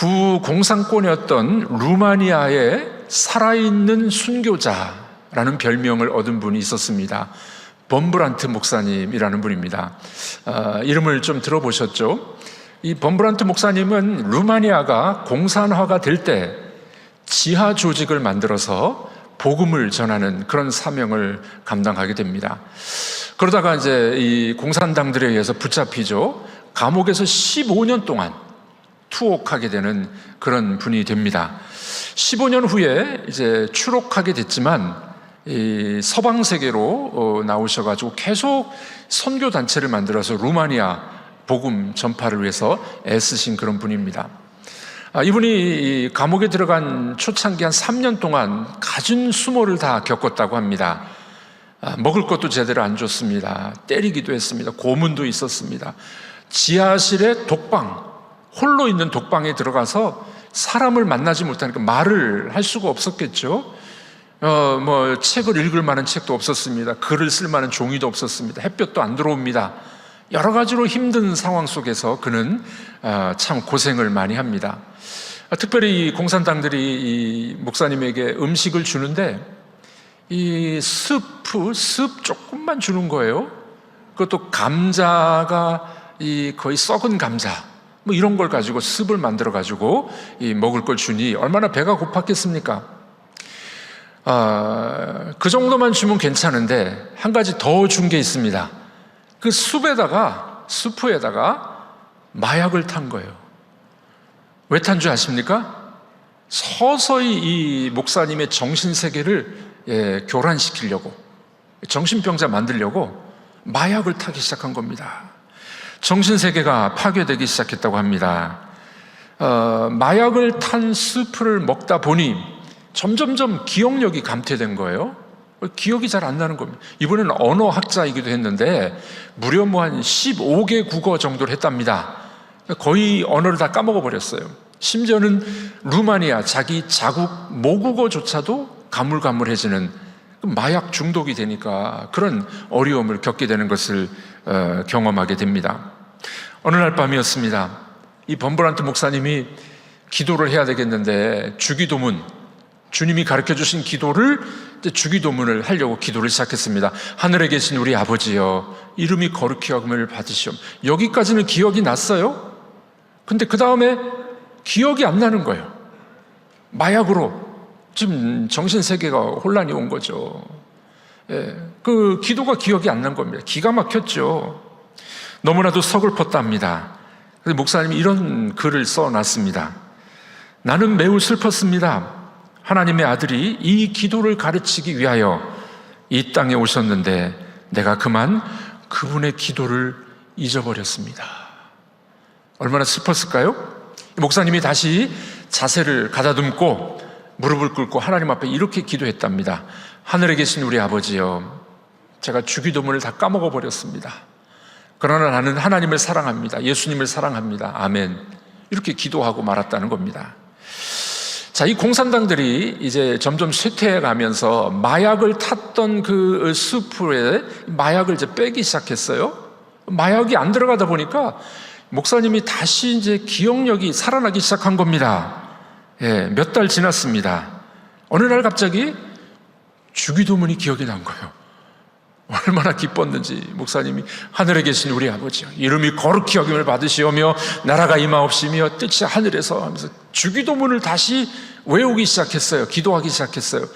구 공산권이었던 루마니아의 살아있는 순교자라는 별명을 얻은 분이 있었습니다. 범브란트 목사님이라는 분입니다. 아, 이름을 좀 들어보셨죠? 이 범브란트 목사님은 루마니아가 공산화가 될 때 지하 조직을 만들어서 복음을 전하는 그런 사명을 감당하게 됩니다. 그러다가 이제 이 공산당들에 의해서 붙잡히죠. 감옥에서 15년 동안 투옥하게 되는 그런 분이 됩니다. 15년 후에 이제 추록하게 됐지만 이 서방 세계로 어, 나오셔가지고 계속 선교 단체를 만들어서 루마니아 복음 전파를 위해서 애쓰신 그런 분입니다. 아, 이분이 이 감옥에 들어간 초창기 한 3년 동안 갖은 수모를 다 겪었다고 합니다. 아, 먹을 것도 제대로 안 줬습니다. 때리기도 했습니다. 고문도 있었습니다. 지하실에 독방, 홀로 있는 독방에 들어가서 사람을 만나지 못하니까 말을 할 수가 없었겠죠. 어, 뭐, 책을 읽을 만한 책도 없었습니다. 글을 쓸 만한 종이도 없었습니다. 햇볕도 안 들어옵니다. 여러 가지로 힘든 상황 속에서 그는 아, 참 고생을 많이 합니다. 아, 특별히 이 공산당들이 이 목사님에게 음식을 주는데 이 스프, 습 조금만 주는 거예요. 그것도 감자가 이 거의 썩은 감자, 뭐 이런 걸 가지고 습을 만들어 가지고 이 먹을 걸 주니 얼마나 배가 고팠겠습니까? 아, 그 정도만 주면 괜찮은데 한 가지 더 준 게 있습니다. 그 숲에다가 스프에다가 마약을 탄 거예요. 왜 탄 줄 아십니까? 서서히 이 목사님의 정신 세계를 예, 교란시키려고 정신병자 만들려고 마약을 타기 시작한 겁니다. 정신 세계가 파괴되기 시작했다고 합니다. 어, 마약을 탄 스프를 먹다 보니 점점점 기억력이 감퇴된 거예요. 기억이 잘 안 나는 겁니다. 이분은 언어학자이기도 했는데 무려 뭐 한 15개 국어 정도를 했답니다. 거의 언어를 다 까먹어 버렸어요. 심지어는 루마니아 자기 자국 모국어조차도 가물가물해지는 그 마약 중독이 되니까 그런 어려움을 겪게 되는 것을 어, 경험하게 됩니다. 어느 날 밤이었습니다. 이 범브란트 목사님이 기도를 해야 되겠는데 주기도문 주님이 가르쳐 주신 기도를 주기도문을 하려고 기도를 시작했습니다. 하늘에 계신 우리 아버지여, 이름이 거룩히 여김을 받으시오. 여기까지는 기억이 났어요. 근데 그 다음에 기억이 안 나는 거예요. 마약으로 지금 정신 세계가 혼란이 온 거죠. 예, 그 기도가 기억이 안 난 겁니다. 기가 막혔죠. 너무나도 서글펐답니다. 그래서 목사님이 이런 글을 써놨습니다. 나는 매우 슬펐습니다. 하나님의 아들이 이 기도를 가르치기 위하여 이 땅에 오셨는데 내가 그만 그분의 기도를 잊어버렸습니다. 얼마나 슬펐을까요? 목사님이 다시 자세를 가다듬고 무릎을 꿇고 하나님 앞에 이렇게 기도했답니다. 하늘에 계신 우리 아버지여, 제가 주기도문을 다 까먹어 버렸습니다. 그러나 나는 하나님을 사랑합니다. 예수님을 사랑합니다. 아멘. 이렇게 기도하고 말았다는 겁니다. 자, 이 공산당들이 이제 점점 쇠퇴해 가면서 마약을 탔던 그 수프에 마약을 이제 빼기 시작했어요. 마약이 안 들어가다 보니까 목사님이 다시 이제 기억력이 살아나기 시작한 겁니다. 예, 몇 달 지났습니다. 어느 날 갑자기 주기도문이 기억이 난 거예요. 얼마나 기뻤는지 목사님이 하늘에 계신 우리 아버지 이름이 거룩히 여김을 받으시오며 나라가 임하옵시며 뜻이 하늘에서 하면서 주기도문을 다시 외우기 시작했어요. 기도하기 시작했어요.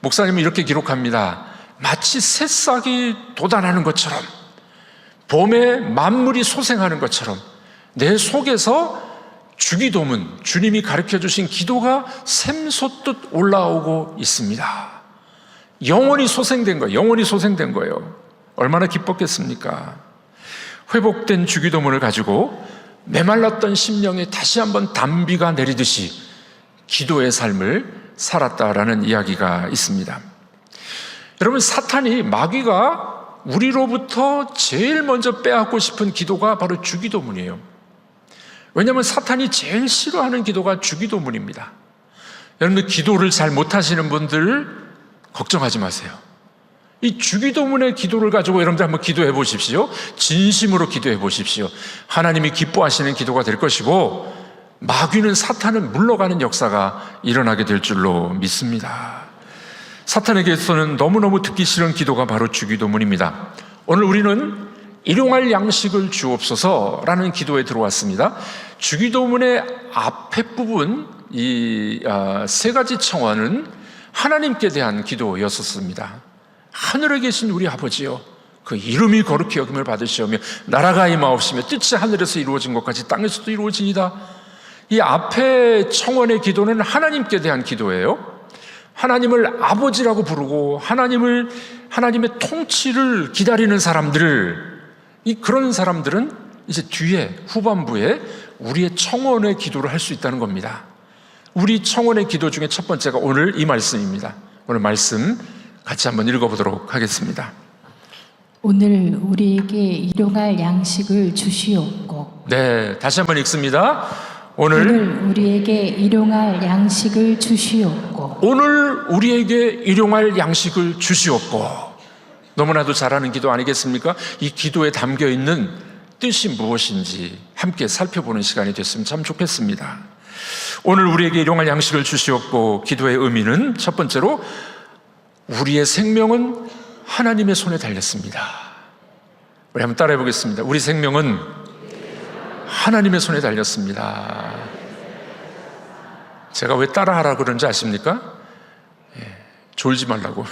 목사님은 이렇게 기록합니다. 마치 새싹이 돋아나는 것처럼 봄에 만물이 소생하는 것처럼 내 속에서 주기도문 주님이 가르쳐 주신 기도가 샘솟듯 올라오고 있습니다. 영원히 소생된 거예요. 영원히 소생된 거예요. 얼마나 기뻤겠습니까? 회복된 주기도문을 가지고 메말랐던 심령에 다시 한번 담비가 내리듯이 기도의 삶을 살았다라는 이야기가 있습니다. 여러분, 사탄이 마귀가 우리로부터 제일 먼저 빼앗고 싶은 기도가 바로 주기도문이에요. 왜냐하면 사탄이 제일 싫어하는 기도가 주기도문입니다. 여러분들 기도를 잘 못하시는 분들 걱정하지 마세요. 이 주기도문의 기도를 가지고 여러분들 한번 기도해 보십시오. 진심으로 기도해 보십시오. 하나님이 기뻐하시는 기도가 될 것이고 마귀는 사탄은 물러가는 역사가 일어나게 될 줄로 믿습니다. 사탄에게서는 너무너무 듣기 싫은 기도가 바로 주기도문입니다. 오늘 우리는 일용할 양식을 주옵소서라는 기도에 들어왔습니다. 주기도문의 앞에 부분 이 세 가지 청원은 하나님께 대한 기도였었습니다. 하늘에 계신 우리 아버지요. 그 이름이 거룩히 여김을 받으시오며 나라가 임하옵시며 뜻이 하늘에서 이루어진 것까지 땅에서도 이루어지니다. 이 앞에 청원의 기도는 하나님께 대한 기도예요. 하나님을 아버지라고 부르고 하나님을 하나님의 통치를 기다리는 사람들 이 그런 사람들은 이제 뒤에 후반부에 우리의 청원의 기도를 할 수 있다는 겁니다. 우리 청원의 기도 중에 첫 번째가 오늘 이 말씀입니다. 오늘 말씀 같이 한번 읽어보도록 하겠습니다. 오늘 우리에게 일용할 양식을 주시옵고 네, 다시 한번 읽습니다. 오늘 오늘 우리에게 일용할 양식을 주시옵고 오늘 우리에게 일용할 양식을 주시옵고 너무나도 잘하는 기도 아니겠습니까? 이 기도에 담겨 있는 뜻이 무엇인지 함께 살펴보는 시간이 됐으면 참 좋겠습니다. 오늘 우리에게 일용할 양식을 주시옵고 기도의 의미는 첫 번째로 우리의 생명은 하나님의 손에 달렸습니다. 우리 한번 따라해 보겠습니다. 우리 생명은 하나님의 손에 달렸습니다. 제가 왜 따라하라 그런지 아십니까? 예, 졸지 말라고.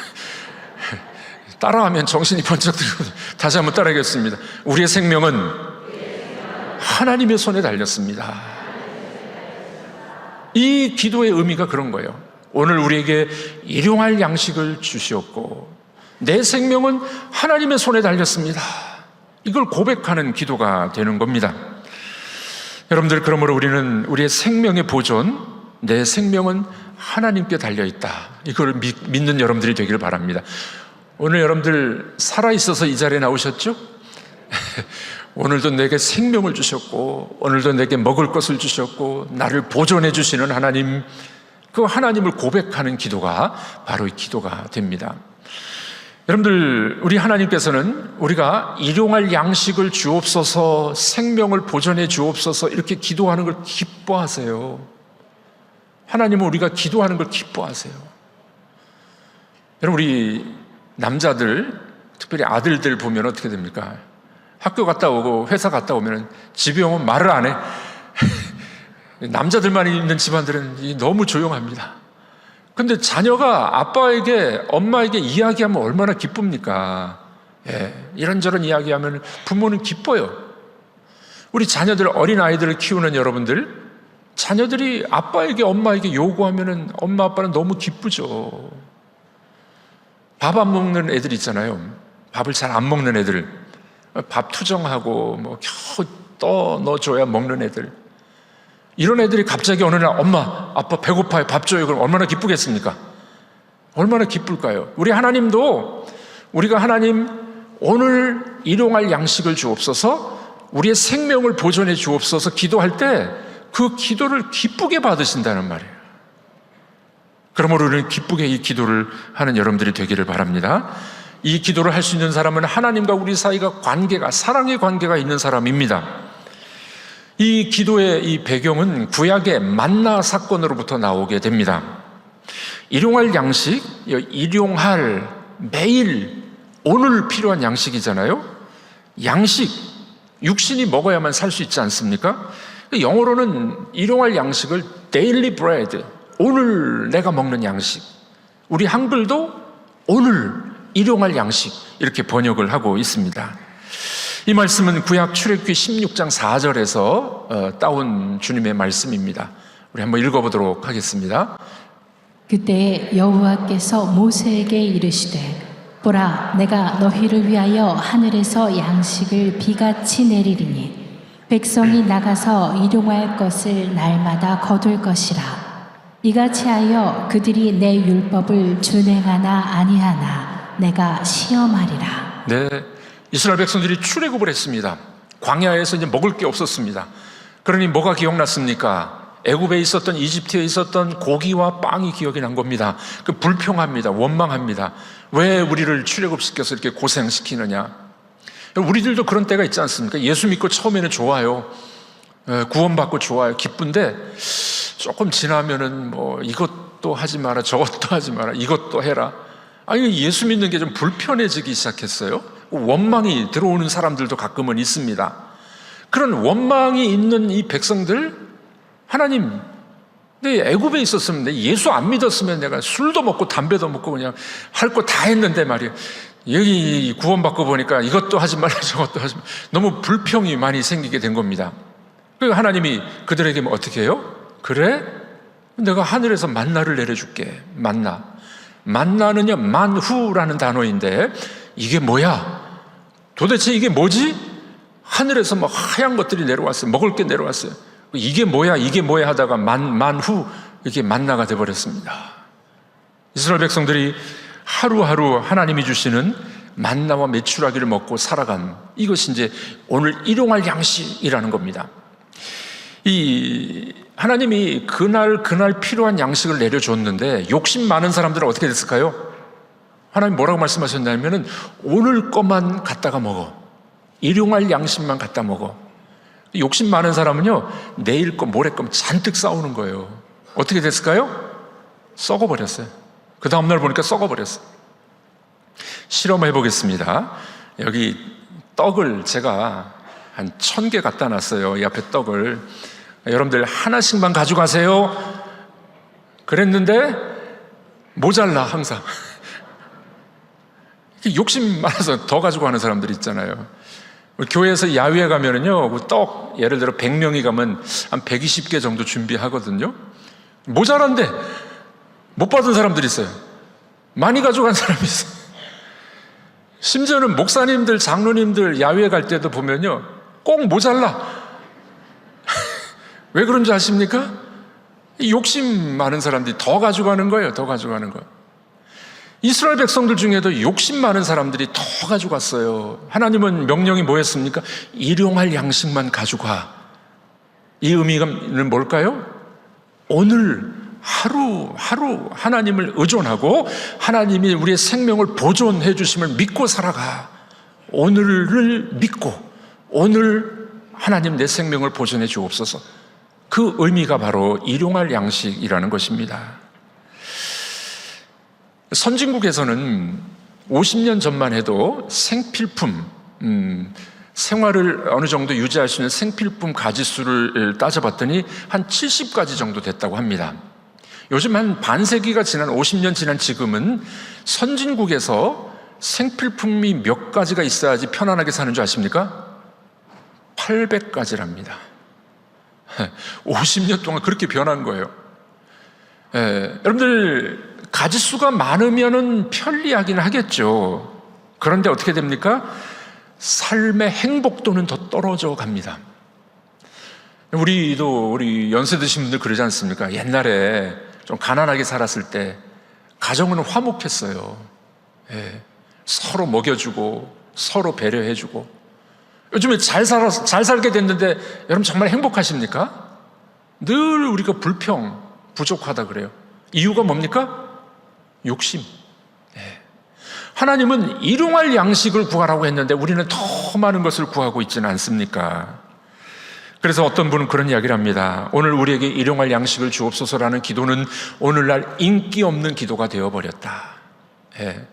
따라하면 정신이 번쩍 들거든요. 다시 한번 따라하겠습니다. 우리의 생명은 하나님의 손에 달렸습니다. 이 기도의 의미가 그런 거예요. 오늘 우리에게 일용할 양식을 주시옵고 내 생명은 하나님의 손에 달렸습니다. 이걸 고백하는 기도가 되는 겁니다. 여러분들 그러므로 우리는 우리의 생명의 보존, 내 생명은 하나님께 달려 있다. 이걸 믿, 믿는 여러분들이 되기를 바랍니다. 오늘 여러분들 살아 있어서 이 자리에 나오셨죠? 오늘도 내게 생명을 주셨고 오늘도 내게 먹을 것을 주셨고 나를 보존해 주시는 하나님 그 하나님을 고백하는 기도가 바로 이 기도가 됩니다. 여러분들 우리 하나님께서는 우리가 일용할 양식을 주옵소서 생명을 보존해 주옵소서 이렇게 기도하는 걸 기뻐하세요. 하나님은 우리가 기도하는 걸 기뻐하세요. 여러분 우리 남자들 특별히 아들들 보면 어떻게 됩니까? 학교 갔다 오고 회사 갔다 오면 집에 오면 말을 안 해. 남자들만 있는 집안들은 너무 조용합니다. 근데 자녀가 아빠에게, 엄마에게 이야기하면 얼마나 기쁩니까? 예, 이런저런 이야기하면 부모는 기뻐요. 우리 자녀들, 어린아이들을 키우는 여러분들, 자녀들이 아빠에게, 엄마에게 요구하면 엄마, 아빠는 너무 기쁘죠. 밥 안 먹는 애들 있잖아요. 밥을 잘 안 먹는 애들. 밥 투정하고, 뭐, 겨우 떠 넣어줘야 먹는 애들. 이런 애들이 갑자기 어느 날 엄마, 아빠 배고파요. 밥 줘요. 그럼 얼마나 기쁘겠습니까? 얼마나 기쁠까요? 우리 하나님도 우리가 하나님 오늘 일용할 양식을 주옵소서 우리의 생명을 보존해 주옵소서 기도할 때 그 기도를 기쁘게 받으신다는 말이에요. 그러므로 우리는 기쁘게 이 기도를 하는 여러분들이 되기를 바랍니다. 이 기도를 할 수 있는 사람은 하나님과 우리 사이가 관계가, 사랑의 관계가 있는 사람입니다. 이 기도의 이 배경은 구약의 만나 사건으로부터 나오게 됩니다. 일용할 양식, 일용할 매일 오늘 필요한 양식이잖아요. 양식, 육신이 먹어야만 살 수 있지 않습니까? 영어로는 일용할 양식을 daily bread, 오늘 내가 먹는 양식. 우리 한글도 오늘 일용할 양식 이렇게 번역을 하고 있습니다. 이 말씀은 구약 출애굽기 16장 4절에서 어, 따온 주님의 말씀입니다. 우리 한번 읽어보도록 하겠습니다. 그때 여호와께서 모세에게 이르시되 보라 내가 너희를 위하여 하늘에서 양식을 비같이 내리리니 백성이 나가서 일용할 것을 날마다 거둘 것이라 이같이 하여 그들이 내 율법을 준행하나 아니하나 내가 시험하리라 네, 이스라엘 백성들이 출애굽을 했습니다. 광야에서 이제 먹을 게 없었습니다. 그러니 뭐가 기억났습니까? 애굽에 있었던 이집트에 있었던 고기와 빵이 기억이 난 겁니다. 그 불평합니다. 원망합니다. 왜 우리를 출애굽시켜서 이렇게 고생시키느냐? 우리들도 그런 때가 있지 않습니까? 예수 믿고 처음에는 좋아요. 예, 구원받고 좋아요. 기쁜데 조금 지나면은 뭐 이것도 하지 마라, 저것도 하지 마라, 이것도 해라. 아니, 예수 믿는 게 좀 불편해지기 시작했어요. 원망이 들어오는 사람들도 가끔은 있습니다. 그런 원망이 있는 이 백성들, 하나님, 내 애굽에 있었으면 내 예수 안 믿었으면 내가 술도 먹고 담배도 먹고 그냥 할 거 다 했는데 말이에요. 여기 구원받고 보니까 이것도 하지 말라 저것도 하지 말라. 너무 불평이 많이 생기게 된 겁니다. 그리고 하나님이 그들에게 뭐 어떻게 해요? 그래? 내가 하늘에서 만나를 내려줄게. 만나. 만나는요, 만후라는 단어인데 이게 뭐야? 도대체 이게 뭐지? 하늘에서 막 하얀 것들이 내려왔어요. 먹을 게 내려왔어요. 이게 뭐야? 이게 뭐야? 하다가 만, 만후 이게 만나가 돼버렸습니다. 이스라엘 백성들이 하루하루 하나님이 주시는 만나와 메추라기를 먹고 살아간 이것이 이제 오늘 일용할 양식이라는 겁니다. 이 하나님이 그날 그날 필요한 양식을 내려줬는데 욕심 많은 사람들은 어떻게 됐을까요? 하나님 뭐라고 말씀하셨냐면은 오늘 것만 갖다가 먹어. 일용할 양식만 갖다 먹어. 욕심 많은 사람은요 내일 거 모레 거 잔뜩 싸우는 거예요. 어떻게 됐을까요? 썩어버렸어요. 그 다음날 보니까 썩어버렸어요. 실험해 보겠습니다. 여기 떡을 제가 한 천 개 갖다 놨어요. 이 앞에 떡을. 여러분들 하나씩만 가져가세요. 그랬는데 모자라 항상. 욕심 많아서 더 가지고 가는 사람들 있잖아요. 교회에서 야외에 가면은요, 그떡 예를 들어 100명이 가면 한 120개 정도 준비하거든요. 모자란데 못 받은 사람들이 있어요. 많이 가져간 사람이 있어요. 심지어는 목사님들, 장로님들 야외에 갈 때도 보면요, 꼭 모자라. 왜 그런지 아십니까? 이 욕심 많은 사람들이 더 가져가는 거예요, 더 가져가는 거. 이스라엘 백성들 중에도 욕심 많은 사람들이 더 가져갔어요. 하나님은 명령이 뭐였습니까? 일용할 양식만 가져가. 이 의미는 뭘까요? 오늘 하루 하루 하나님을 의존하고 하나님이 우리의 생명을 보존해 주심을 믿고 살아가. 오늘을 믿고 오늘 하나님 내 생명을 보존해 주옵소서. 그 의미가 바로 일용할 양식이라는 것입니다. 선진국에서는 50년 전만 해도 생필품, 음, 생활을 어느 정도 유지할 수 있는 생필품 가지수를 따져봤더니 한 70가지 정도 됐다고 합니다. 요즘 한 반세기가 지난 50년 지난 지금은 선진국에서 생필품이 몇 가지가 있어야지 편안하게 사는 줄 아십니까? 800가지랍니다. 50년 동안 그렇게 변한 거예요. 예, 여러분들 가지수가 많으면은 편리하긴 하겠죠. 그런데 어떻게 됩니까? 삶의 행복도는 더 떨어져 갑니다. 우리도 우리 연세 드신 분들 그러지 않습니까? 옛날에 좀 가난하게 살았을 때 가정은 화목했어요. 예, 서로 먹여주고 서로 배려해주고 요즘에 잘 살아 잘 살게 됐는데 여러분 정말 행복하십니까? 늘 우리가 불평 부족하다 그래요. 이유가 뭡니까? 욕심. 네. 하나님은 일용할 양식을 구하라고 했는데 우리는 더 많은 것을 구하고 있지는 않습니까? 그래서 어떤 분은 그런 이야기를 합니다. 오늘 우리에게 일용할 양식을 주옵소서라는 기도는 오늘날 인기 없는 기도가 되어버렸다. 예.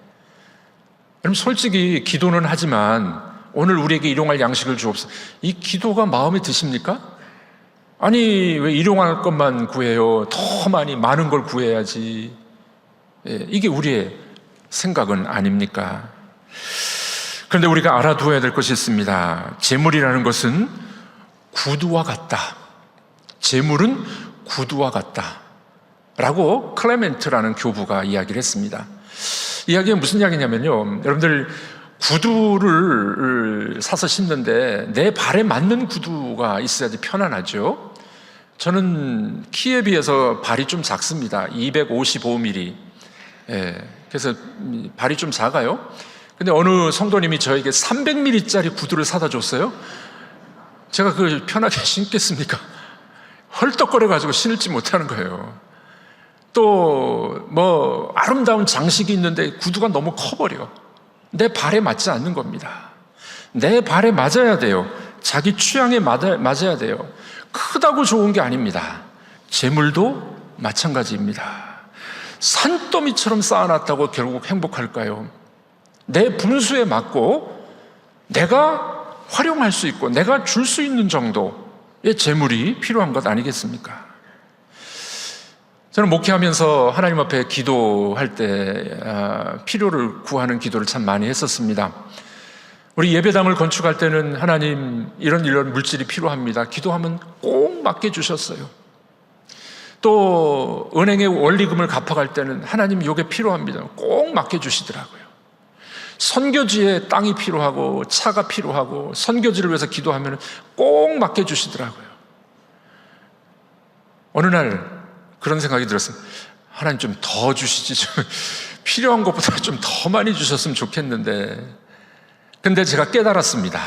여러분, 솔직히 기도는 하지만 오늘 우리에게 일용할 양식을 주옵소서. 이 기도가 마음에 드십니까? 아니, 왜 일용할 것만 구해요? 더 많이, 많은 걸 구해야지. 예, 이게 우리의 생각은 아닙니까? 그런데 우리가 알아두어야 될 것이 있습니다. 재물이라는 것은 구두와 같다. 재물은 구두와 같다. 라고 클레멘트라는 교부가 이야기를 했습니다. 이야기가 무슨 이야기냐면요. 여러분들 구두를 사서 신는데 내 발에 맞는 구두가 있어야지 편안하죠. 저는 키에 비해서 발이 좀 작습니다. 255mm. 예, 그래서 발이 좀 작아요. 근데 어느 성도님이 저에게 300mm짜리 구두를 사다 줬어요. 제가 그걸 편하게 신겠습니까? 헐떡거려가지고 신을지 못하는 거예요. 또 뭐 아름다운 장식이 있는데 구두가 너무 커버려. 내 발에 맞지 않는 겁니다. 내 발에 맞아야 돼요. 자기 취향에 맞아, 맞아야 돼요. 크다고 좋은 게 아닙니다. 재물도 마찬가지입니다. 산더미처럼 쌓아놨다고 결국 행복할까요? 내 분수에 맞고 내가 활용할 수 있고 내가 줄 수 있는 정도의 재물이 필요한 것 아니겠습니까? 저는 목회하면서 하나님 앞에 기도할 때 아, 필요를 구하는 기도를 참 많이 했었습니다. 우리 예배당을 건축할 때는 하나님 이런 이런 물질이 필요합니다. 기도하면 꼭 맡겨 주셨어요. 또 은행의 원리금을 갚아갈 때는 하나님 이게 필요합니다. 꼭 맡겨 주시더라고요. 선교지에 땅이 필요하고 차가 필요하고 선교지를 위해서 기도하면 꼭 맡겨 주시더라고요. 어느 날 그런 생각이 들었어요. 하나님 좀 더 주시지 좀 필요한 것보다 좀 더 많이 주셨으면 좋겠는데 근데 제가 깨달았습니다.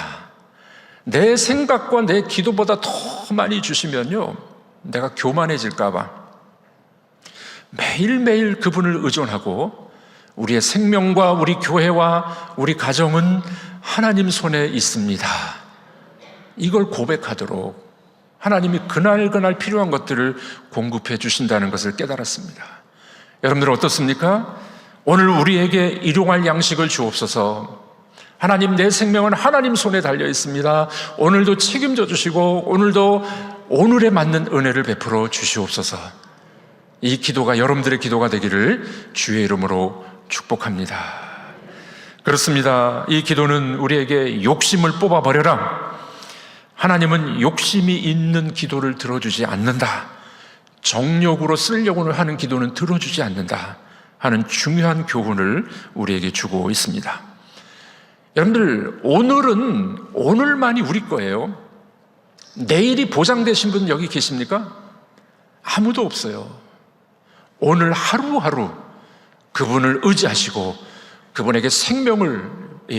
내 생각과 내 기도보다 더 많이 주시면요. 내가 교만해질까봐 매일매일 그분을 의존하고 우리의 생명과 우리 교회와 우리 가정은 하나님 손에 있습니다. 이걸 고백하도록 하나님이 그날 그날 필요한 것들을 공급해 주신다는 것을 깨달았습니다. 여러분들 어떻습니까? 오늘 우리에게 일용할 양식을 주옵소서. 하나님 내 생명은 하나님 손에 달려 있습니다. 오늘도 책임져 주시고 오늘도 오늘에 맞는 은혜를 베풀어 주시옵소서. 이 기도가 여러분들의 기도가 되기를 주의 이름으로 축복합니다. 그렇습니다. 이 기도는 우리에게 욕심을 뽑아 버려라. 하나님은 욕심이 있는 기도를 들어주지 않는다. 정욕으로 쓰려고 하는 기도는 들어주지 않는다. 하는 중요한 교훈을 우리에게 주고 있습니다. 여러분들, 오늘은 오늘만이 우리 거예요. 내일이 보장되신 분 여기 계십니까? 아무도 없어요. 오늘 하루하루 그분을 의지하시고 그분에게 생명을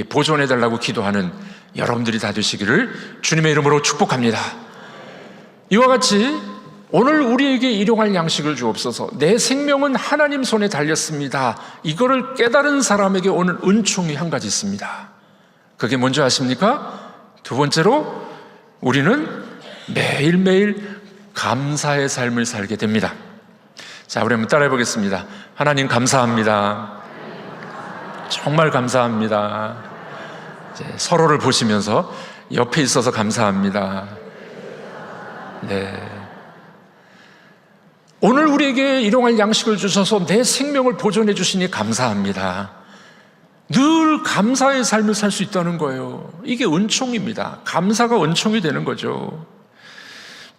보존해 달라고 기도하는 여러분들이 다 되시기를 주님의 이름으로 축복합니다. 이와 같이 오늘 우리에게 일용할 양식을 주옵소서. 내 생명은 하나님 손에 달렸습니다. 이거를 깨달은 사람에게 오는 은총이 한 가지 있습니다. 그게 뭔지 아십니까? 두 번째로 우리는 매일매일 감사의 삶을 살게 됩니다. 자, 우리 한번 따라해 보겠습니다. 하나님 감사합니다. 정말 감사합니다. 서로를 보시면서 옆에 있어서 감사합니다. 네. 오늘 우리에게 일용할 양식을 주셔서 내 생명을 보존해 주시니 감사합니다. 늘 감사의 삶을 살 수 있다는 거예요. 이게 은총입니다. 감사가 은총이 되는 거죠.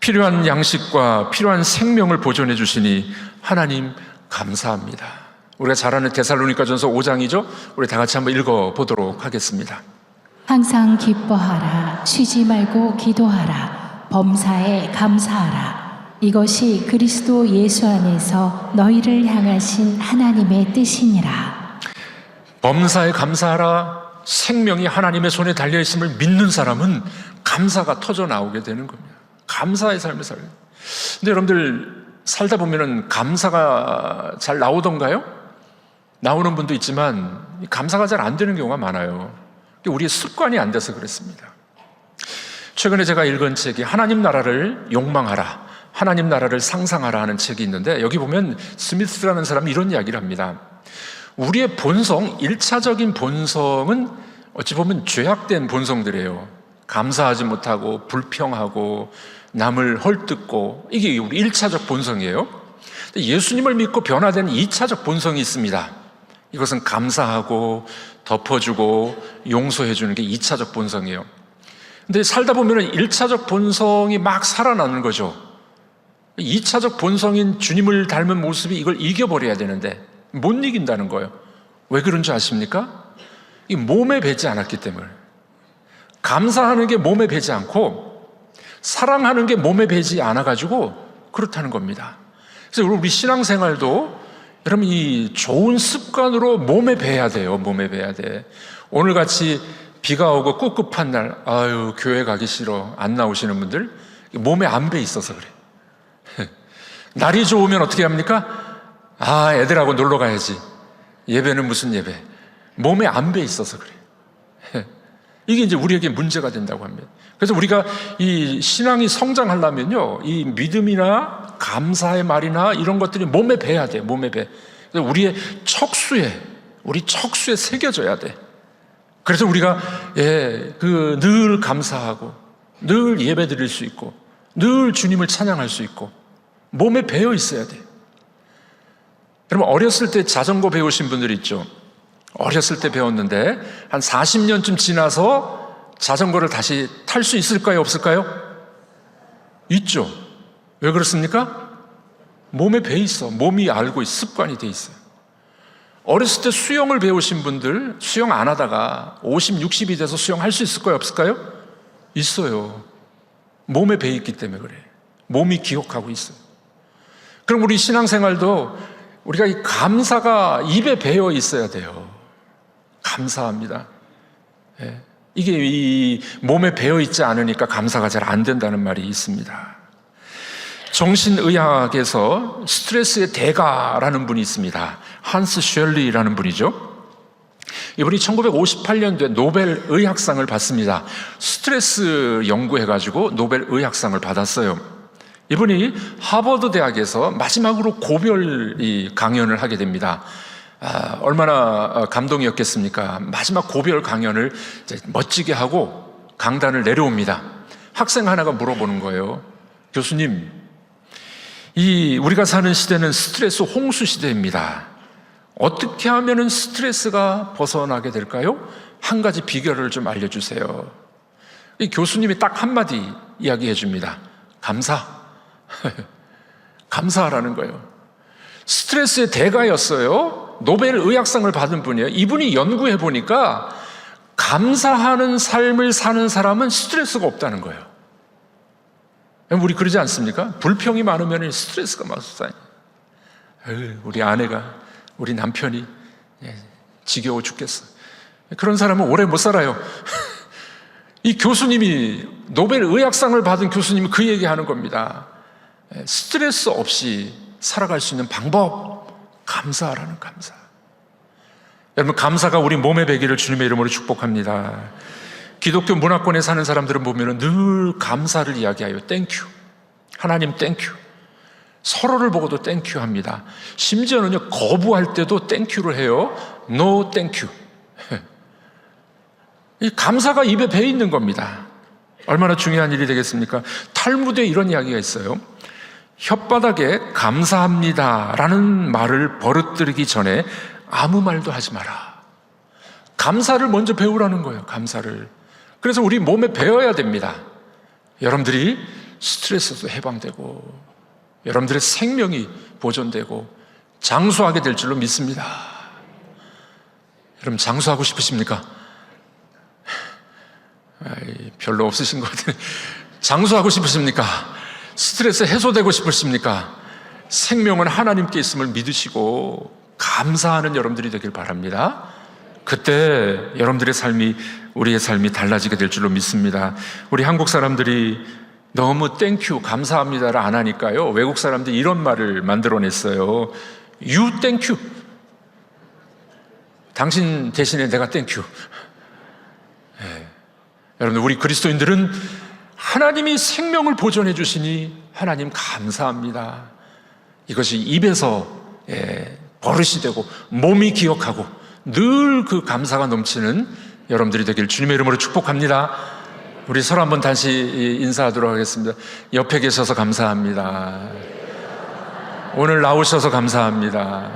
필요한 양식과 필요한 생명을 보존해 주시니 하나님 감사합니다. 우리가 잘 아는 데살로니가전서 5장이죠. 우리 다 같이 한번 읽어 보도록 하겠습니다. 항상 기뻐하라 쉬지 말고 기도하라 범사에 감사하라 이것이 그리스도 예수 안에서 너희를 향하신 하나님의 뜻이니라 범사에 감사하라. 생명이 하나님의 손에 달려 있음을 믿는 사람은 감사가 터져 나오게 되는 겁니다. 감사의 삶을 살아요. 근데 여러분들 살다 보면은 감사가 잘 나오던가요? 나오는 분도 있지만 감사가 잘 안 되는 경우가 많아요. 우리의 습관이 안 돼서 그렇습니다. 최근에 제가 읽은 책이 하나님 나라를 욕망하라, 하나님 나라를 상상하라 하는 책이 있는데 여기 보면 스미스라는 사람이 이런 이야기를 합니다. 우리의 본성, 일차적인 본성은 어찌 보면 죄악된 본성들이에요. 감사하지 못하고 불평하고 남을 헐뜯고 이게 우리 일차적 본성이에요. 예수님을 믿고 변화된 이차적 본성이 있습니다. 이것은 감사하고 덮어주고 용서해주는 게 2차적 본성이에요. 근데 살다 보면 1차적 본성이 막 살아나는 거죠. 2차적 본성인 주님을 닮은 모습이 이걸 이겨버려야 되는데 못 이긴다는 거예요. 왜 그런 줄 아십니까? 이 몸에 배지 않았기 때문에. 감사하는 게 몸에 배지 않고 사랑하는 게 몸에 배지 않아가지고 그렇다는 겁니다. 그래서 우리 신앙생활도 여러분 이 좋은 습관으로 몸에 배야 돼요. 몸에 배야 돼. 오늘 같이 비가 오고 꿉꿉한 날, 아유 교회 가기 싫어 안 나오시는 분들 몸에 안 배 있어서 그래. 날이 좋으면 어떻게 합니까? 아 애들하고 놀러 가야지. 예배는 무슨 예배? 몸에 안 배 있어서 그래. 이게 이제 우리에게 문제가 된다고 합니다. 그래서 우리가 이 신앙이 성장하려면요, 이 믿음이나 감사의 말이나 이런 것들이 몸에 배야 돼, 몸에 배. 우리의 척수에, 우리 척수에 새겨져야 돼. 그래서 우리가 예, 그 늘 감사하고 늘 예배 드릴 수 있고 늘 주님을 찬양할 수 있고 몸에 배어 있어야 돼. 여러분 어렸을 때 자전거 배우신 분들 있죠. 어렸을 때 배웠는데 한 40년쯤 지나서 자전거를 다시 탈 수 있을까요, 없을까요? 있죠. 왜 그렇습니까? 몸에 배 있어. 몸이 알고 있어. 습관이 돼 있어요. 어렸을 때 수영을 배우신 분들 수영 안 하다가 50, 60이 돼서 수영할 수 있을까요, 없을까요? 있어요. 몸에 배 있기 때문에 그래. 몸이 기억하고 있어요. 그럼 우리 신앙생활도 우리가 이 감사가 입에 배어 있어야 돼요. 감사합니다. 예. 이게 이 몸에 배어 있지 않으니까 감사가 잘 안 된다는 말이 있습니다. 정신의학에서 스트레스의 대가라는 분이 있습니다. 한스 쉘리라는 분이죠. 이분이 1958년도에 노벨 의학상을 받습니다. 스트레스 연구해가지고 노벨 의학상을 받았어요. 이분이 하버드 대학에서 마지막으로 고별 이 강연을 하게 됩니다. 아, 얼마나 감동이었겠습니까? 마지막 고별 강연을 멋지게 하고 강단을 내려옵니다. 학생 하나가 물어보는 거예요. 교수님, 이 우리가 사는 시대는 스트레스 홍수 시대입니다. 어떻게 하면은 스트레스가 벗어나게 될까요? 한 가지 비결을 좀 알려주세요. 이 교수님이 딱 한마디 이야기해 줍니다. 감사. 감사하라는 거예요. 스트레스의 대가였어요. 노벨 의학상을 받은 분이에요. 이분이 연구해 보니까 감사하는 삶을 사는 사람은 스트레스가 없다는 거예요. 우리 그러지 않습니까? 불평이 많으면 스트레스가 막 쌓여. 우리 아내가, 우리 남편이 예, 지겨워 죽겠어. 그런 사람은 오래 못 살아요. 이 교수님이 노벨 의학상을 받은 교수님이 그 얘기하는 겁니다. 예, 스트레스 없이 살아갈 수 있는 방법, 감사하라는 감사. 여러분, 감사가 우리 몸에 배기를 주님의 이름으로 축복합니다. 기독교 문화권에 사는 사람들은 보면 늘 감사를 이야기하여 땡큐. 하나님 땡큐. 서로를 보고도 땡큐 합니다. 심지어는요, 거부할 때도 땡큐를 해요. 노 땡큐. 이 감사가 입에 배 있는 겁니다. 얼마나 중요한 일이 되겠습니까? 탈무드에 이런 이야기가 있어요. 혓바닥에 감사합니다 라는 말을 버릇들이기 전에 아무 말도 하지 마라. 감사를 먼저 배우라는 거예요, 감사를. 그래서 우리 몸에 배워야 됩니다. 여러분들이 스트레스도 해방되고, 여러분들의 생명이 보존되고, 장수하게 될 줄로 믿습니다. 여러분, 장수하고 싶으십니까? 별로 없으신 것 같아요. 장수하고 싶으십니까? 스트레스 해소되고 싶으십니까? 생명은 하나님께 있음을 믿으시고 감사하는 여러분들이 되길 바랍니다. 그때 여러분들의 삶이 우리의 삶이 달라지게 될 줄로 믿습니다. 우리 한국 사람들이 너무 땡큐 감사합니다를 안 하니까요. 외국 사람들이 이런 말을 만들어냈어요. You 땡큐. 당신 대신에 내가 땡큐. 네. 여러분 우리 그리스도인들은 하나님이 생명을 보존해 주시니 하나님 감사합니다. 이것이 입에서 예, 버릇이 되고 몸이 기억하고 늘 그 감사가 넘치는 여러분들이 되길 주님의 이름으로 축복합니다. 우리 서로 한번 다시 인사하도록 하겠습니다. 옆에 계셔서 감사합니다. 오늘 나오셔서 감사합니다.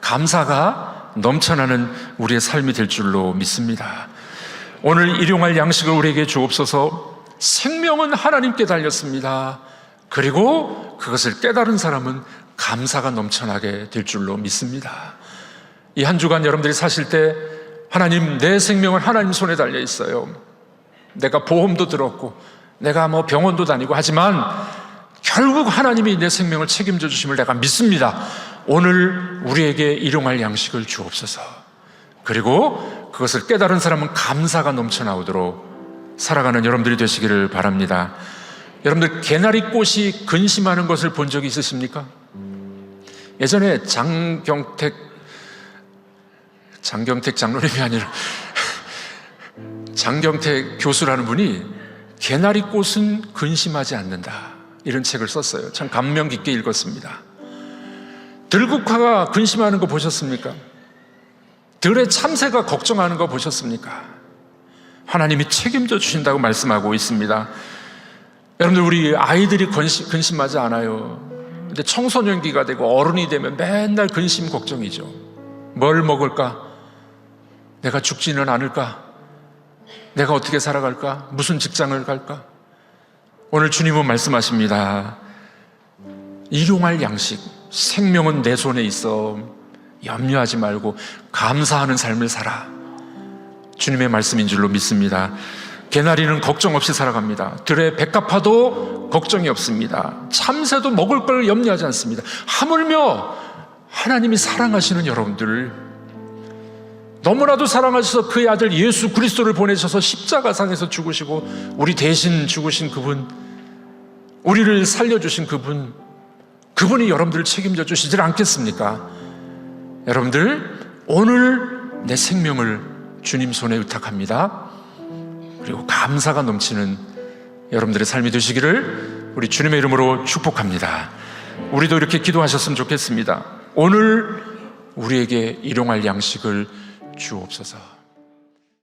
감사가 넘쳐나는 우리의 삶이 될 줄로 믿습니다. 오늘 일용할 양식을 우리에게 주옵소서 생명은 하나님께 달렸습니다. 그리고 그것을 깨달은 사람은 감사가 넘쳐나게 될 줄로 믿습니다. 이 한 주간 여러분들이 사실 때 하나님 내 생명은 하나님 손에 달려 있어요. 내가 보험도 들었고 내가 뭐 병원도 다니고 하지만 결국 하나님이 내 생명을 책임져 주심을 내가 믿습니다. 오늘 우리에게 일용할 양식을 주옵소서. 그리고 그것을 깨달은 사람은 감사가 넘쳐나오도록 살아가는 여러분들이 되시기를 바랍니다. 여러분들 개나리 꽃이 근심하는 것을 본 적이 있으십니까? 예전에 장경택 장경택 장로님이 아니라 장경태 교수라는 분이 개나리 꽃은 근심하지 않는다. 이런 책을 썼어요. 참 감명 깊게 읽었습니다. 들국화가 근심하는 거 보셨습니까? 들의 참새가 걱정하는 거 보셨습니까? 하나님이 책임져 주신다고 말씀하고 있습니다. 여러분들 우리 아이들이 근심, 근심하지 않아요. 근데 청소년기가 되고 어른이 되면 맨날 근심 걱정이죠. 뭘 먹을까? 내가 죽지는 않을까? 내가 어떻게 살아갈까? 무슨 직장을 갈까? 오늘 주님은 말씀하십니다. 일용할 양식, 생명은 내 손에 있어. 염려하지 말고 감사하는 삶을 살아. 주님의 말씀인 줄로 믿습니다. 개나리는 걱정 없이 살아갑니다. 들의 백합화도 걱정이 없습니다. 참새도 먹을 걸 염려하지 않습니다. 하물며 하나님이 사랑하시는 여러분들 너무나도 사랑하셔서 그의 아들 예수 그리스도를 보내셔서 십자가상에서 죽으시고 우리 대신 죽으신 그분 우리를 살려주신 그분 그분이 여러분들을 책임져 주시질 않겠습니까? 여러분들 오늘 내 생명을 주님 손에 의탁합니다. 그리고 감사가 넘치는 여러분들의 삶이 되시기를 우리 주님의 이름으로 축복합니다. 우리도 이렇게 기도하셨으면 좋겠습니다. 오늘 우리에게 일용할 양식을 주옵소서.